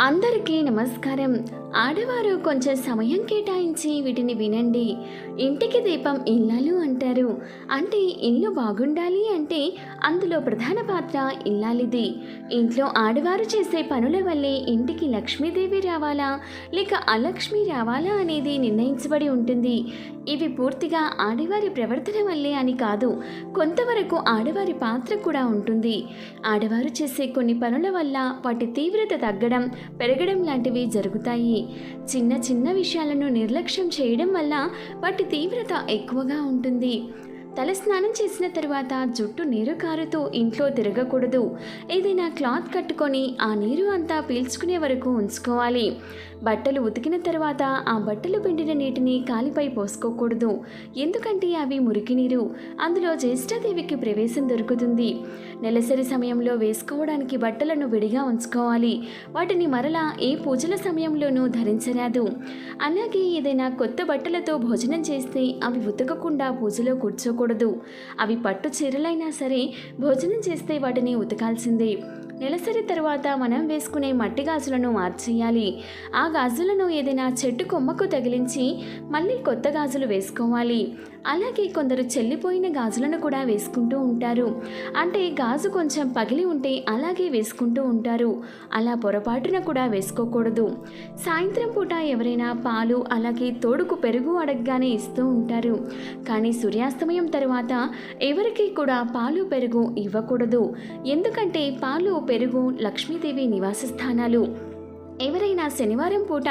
అందరికీ నమస్కారం. ఆడవారు కొంచెం సమయం కేటాయించి వీటిని వినండి. ఇంటికి దీపం ఇల్లాలు అంటారు. అంటే ఇల్లు బాగుండాలి అంటే అందులో ప్రధాన పాత్ర ఇల్లాలిది. ఇంట్లో ఆడవారు చేసే పనుల వల్లే ఇంటికి లక్ష్మీదేవి రావాలా? లేక అలక్ష్మి రావాలా అనేది నిర్ణయించబడి ఉంటుంది. ఇవి పూర్తిగా ఆడవారి ప్రవర్తన వల్లే అని కాదు కొంతవరకు ఆడవారి పాత్ర కూడా ఉంటుంది. ఆడవారు చేసే కొన్ని పనుల వల్ల వాటి తీవ్రత తగ్గడం పెరగడం లాంటివి జరుగుతాయి. చిన్న చిన్న విషయాలను నిర్లక్ష్యం చేయడం వల్ల వాటి తీవ్రత ఎక్కువగా ఉంటుంది. తల స్నానం చేసిన తర్వాత జుట్టు నీరు కారుతూ ఇంట్లో తిరగకూడదు. ఏదైనా క్లాత్ కట్టుకొని ఆ నీరు అంతా పీల్చుకునే వరకు ఉంచుకోవాలి. బట్టలు ఉతికిన తర్వాత ఆ బట్టలు పిండిన నీటిని కాలిపై పోసుకోకూడదు. ఎందుకంటే అవి మురికి నీరు. అందులో జ్యేష్ఠాదేవికి ప్రవేశం దొరుకుతుంది. నెలసరి సమయంలో వేసుకోవడానికి బట్టలను విడిగా ఉంచుకోవాలి. వాటిని మరలా ఏ పూజల సమయంలోనూ ధరించరాదు. అలాగే ఏదైనా కొత్త బట్టలతో భోజనం చేస్తే అవి ఉతకకుండా పూజలో కూర్చోకూడదు. అవి పట్టు చీరలైనా సరే భోజనం చేస్తే వాటిని ఉతకాల్సిందే. నెలసరి తర్వాత మనం వేసుకునే మట్టి గాజులను మార్చేయాలి. ఆ గాజులను ఏదైనా చెట్టు కొమ్మకు తగిలించి మళ్ళీ కొత్త గాజులు వేసుకోవాలి. అలాగే కొందరు చెల్లిపోయిన గాజులను కూడా వేసుకుంటూ ఉంటారు. అంటే గాజు కొంచెం పగిలి ఉంటే అలాగే వేసుకుంటూ ఉంటారు. అలా పొరపాటున కూడా వేసుకోకూడదు. సాయంత్రం పూట ఎవరైనా పాలు అలాగే తోడుకు పెరుగు అడగగానే ఇస్తూ ఉంటారు. కానీ సూర్యాస్తమయం తర్వాత ఎవరికి కూడా పాలు పెరుగు ఇవ్వకూడదు. ఎందుకంటే పాలు పెరుగు లక్ష్మీదేవి నివాస స్థానాలు. ఎవరైనా శనివారం పూట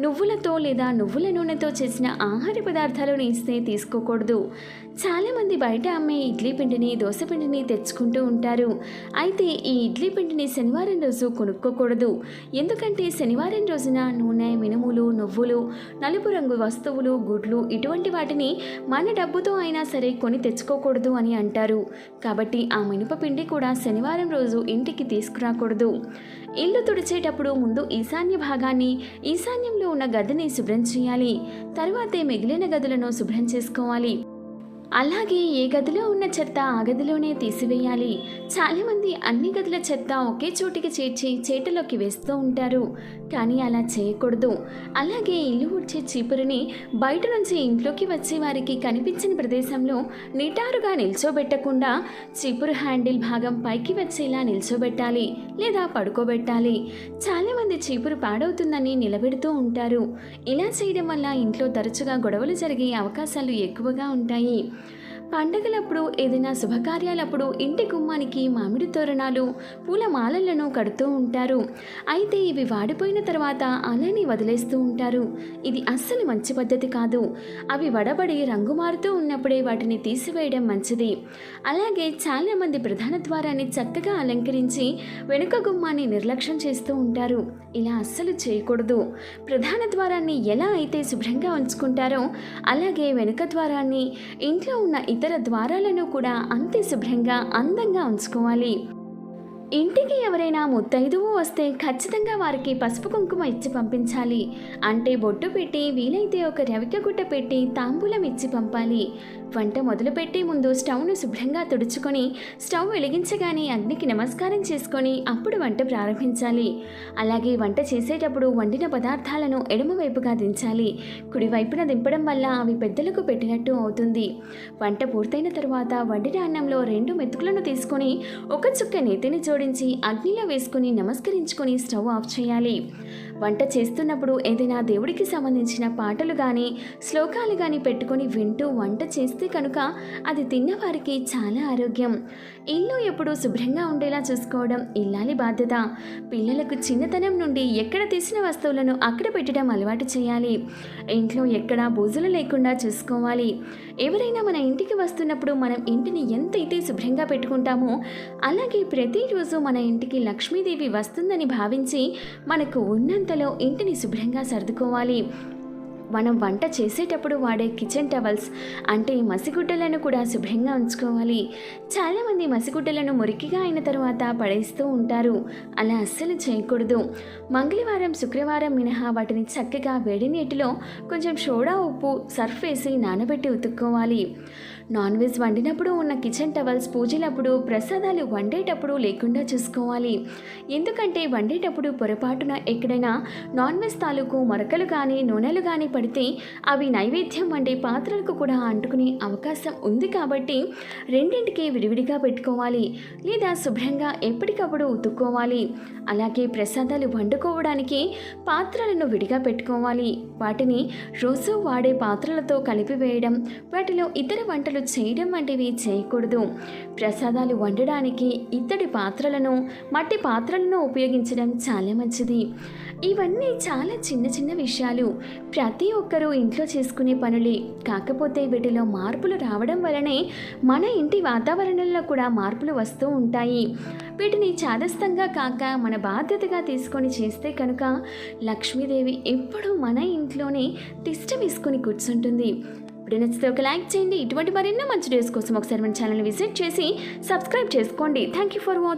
నువ్వులతో లేదా నువ్వుల నూనెతో చేసిన ఆహార పదార్థాలను ఇస్తే తీసుకోకూడదు. చాలామంది బయట అమ్మే ఇడ్లీ పిండిని దోశ పిండిని తెచ్చుకుంటూ ఉంటారు. అయితే ఈ ఇడ్లీ పిండిని శనివారం రోజు కొనుక్కోకూడదు. ఎందుకంటే శనివారం రోజున నూనె మినుములు నువ్వులు నలుపు రంగు వస్తువులు గుడ్లు ఇటువంటి వాటిని మన డబ్బుతో అయినా సరే కొని తెచ్చుకోకూడదు అని అంటారు. కాబట్టి ఆ మినపపిండి కూడా శనివారం రోజు ఇంటికి తీసుకురాకూడదు. ఇల్లు తుడిచేటప్పుడు ముందు ఈశాన్య భాగాన్ని ఈశాన్యంలో ఉన్న గదిని శుభ్రం చేయాలి. తరువాతే మిగిలిన గదులను శుభ్రం చేసుకోవాలి. అలాగే ఏ గదిలో ఉన్న చెత్త ఆ గదిలోనే తీసివేయాలి. చాలామంది అన్ని గదుల చెత్త ఒకే చోటికి చేర్చి చేటలోకి వేస్తూ ఉంటారు. కానీ అలా చేయకూడదు. అలాగే ఇల్లు ఉడ్చే చీపురుని బయట నుంచి ఇంట్లోకి వచ్చే వారికి కనిపించిన ప్రదేశంలో నిటారుగా నిల్చోబెట్టకుండా చీపురు హ్యాండిల్ భాగం పైకి వచ్చేలా నిల్చోబెట్టాలి లేదా పడుకోబెట్టాలి. చాలామంది చీపురు పాడవుతుందని నిలబెడుతూ ఉంటారు. ఇలా చేయడం వల్ల ఇంట్లో తరచుగా గొడవలు జరిగే అవకాశాలు ఎక్కువగా ఉంటాయి. పండగలప్పుడు ఏదైనా శుభకార్యాలప్పుడు ఇంటి గుమ్మానికి మామిడి తోరణాలు పూల మాలలను కడుతూ ఉంటారు. అయితే ఇవి వాడిపోయిన తర్వాత అలానే వదిలేస్తూ ఉంటారు. ఇది అస్సలు మంచి పద్ధతి కాదు. అవి వడబడి రంగు మారుతూ ఉన్నప్పుడే వాటిని తీసివేయడం మంచిది. అలాగే చాలామంది ప్రధాన ద్వారాన్ని చక్కగా అలంకరించి వెనుక గుమ్మాన్ని నిర్లక్ష్యం చేస్తూ ఉంటారు. ఇలా అస్సలు చేయకూడదు. ప్రధాన ద్వారాన్ని ఎలా అయితే శుభ్రంగా ఉంచుకుంటారో అలాగే వెనుక ద్వారాన్ని ఇంట్లో ఉన్న ఇతర ద్వారాలను కూడా అంతే శుభ్రంగా అందంగా ఉంచుకోవాలి. ఇంటికి ఎవరైనా ముత్తైదువు వస్తే ఖచ్చితంగా వారికి పసుపు కుంకుమ ఇచ్చి పంపించాలి. అంటే బొట్టు పెట్టి వీలైతే ఒక రవిక గుడ్డ పెట్టి తాంబూలం ఇచ్చి పంపాలి. వంట మొదలుపెట్టే ముందు స్టవ్ను శుభ్రంగా తుడుచుకొని స్టవ్ వెలిగించగానే అగ్నికి నమస్కారం చేసుకొని అప్పుడు వంట ప్రారంభించాలి. అలాగే వంట చేసేటప్పుడు వండిన పదార్థాలను ఎడమవైపుగా దించాలి. కుడివైపున దింపడం వల్ల అవి పెద్దలకు పెట్టినట్టు అవుతుంది. వంట పూర్తయిన తర్వాత వండిన అన్నంలో రెండు మెతుకులను తీసుకొని ఒక చుక్క నేతిని జోడించి అగ్నిలో వేసుకుని నమస్కరించుకొని స్టవ్ ఆఫ్ చేయాలి. వంట చేస్తున్నప్పుడు ఏదైనా దేవుడికి సంబంధించిన పాటలు కానీ శ్లోకాలు కానీ పెట్టుకొని వింటూ వంట చేస్తే కనుక అది తిన్నవారికి చాలా ఆరోగ్యం. ఇల్లు ఎప్పుడు శుభ్రంగా ఉండేలా చూసుకోవడం ఇల్లాలి బాధ్యత. పిల్లలకు చిన్నతనం నుండి ఎక్కడ తీసిన వస్తువులను అక్కడ పెట్టడం అలవాటు చేయాలి. ఇంట్లో ఎక్కడా బూజులు లేకుండా చూసుకోవాలి. ఎవరైనా మన ఇంటికి వస్తున్నప్పుడు మనం ఇంటిని ఎంతైతే శుభ్రంగా పెట్టుకుంటామో అలాగే ప్రతిరోజు మన ఇంటికి లక్ష్మీదేవి వస్తుందని భావించి మనకు ఉన్నంతలో ఇంటిని శుభ్రంగా సర్దుకోవాలి. మనం వంట చేసేటప్పుడు వాడే కిచెన్ టవల్స్ అంటే మసిగుడ్డలను కూడా శుభ్రంగా ఉంచుకోవాలి. చాలామంది మసిగుడ్డలను మురికిగా అయిన తర్వాత పడేస్తూ ఉంటారు. అలా అస్సలు చేయకూడదు. మంగళవారం శుక్రవారం మినహా వాటిని చక్కగా వేడి నీటిలో కొంచెం సోడా ఉప్పు సర్ఫ్ వేసి నానబెట్టి ఉతుక్కోవాలి. నాన్ వెజ్ వండినప్పుడు ఉన్న కిచెన్ టవల్స్ పూజలప్పుడు ప్రసాదాలు వండేటప్పుడు లేకుండా చూసుకోవాలి. ఎందుకంటే వండేటప్పుడు పొరపాటున ఎక్కడైనా నాన్ వెజ్ తాలూకు మరకలు కానీ నూనెలు కానీ పడితే అవి నైవేద్యం వండే పాత్రలకు కూడా అంటుకునే అవకాశం ఉంది కాబట్టి రెండింటికి విడివిడిగా పెట్టుకోవాలి లేదా శుభ్రంగా ఎప్పటికప్పుడు ఉతుక్కోవాలి. అలాగే ప్రసాదాలు వండుకోవడానికి పాత్రలను విడిగా పెట్టుకోవాలి. వాటిని రోజు వాడే పాత్రలతో కలిపివేయడం వాటిలో ఇతర వంటలు చేయడం వంటివి చేయకూడదు. ప్రసాదాలు వండడానికి ఇత్తడి పాత్రలను మట్టి పాత్రలను ఉపయోగించడం చాలా మంచిది. ఇవన్నీ చాలా చిన్న చిన్న విషయాలు. ప్రతి ఒక్కరూ ఇంట్లో చేసుకునే పనులే. కాకపోతే వీటిలో మార్పులు రావడం వలనే మన ఇంటి వాతావరణంలో కూడా మార్పులు వస్తూ ఉంటాయి. వీటిని చాదస్తంగా కాక మన బాధ్యతగా తీసుకొని చేస్తే కనుక లక్ష్మీదేవి ఎప్పుడూ మన ఇంట్లోనే తిష్ట వేసుకొని కూర్చుంటుంది. ఇప్పుడు నచ్చితే ఒక లైక్ చేయండి. ఇటువంటి మరెన్నో మంచి డేస్ కోసం ఒకసారి మన ఛానల్ విజిట్ చేసి సబ్స్క్రైబ్ చేసుకోండి. Thank you for watching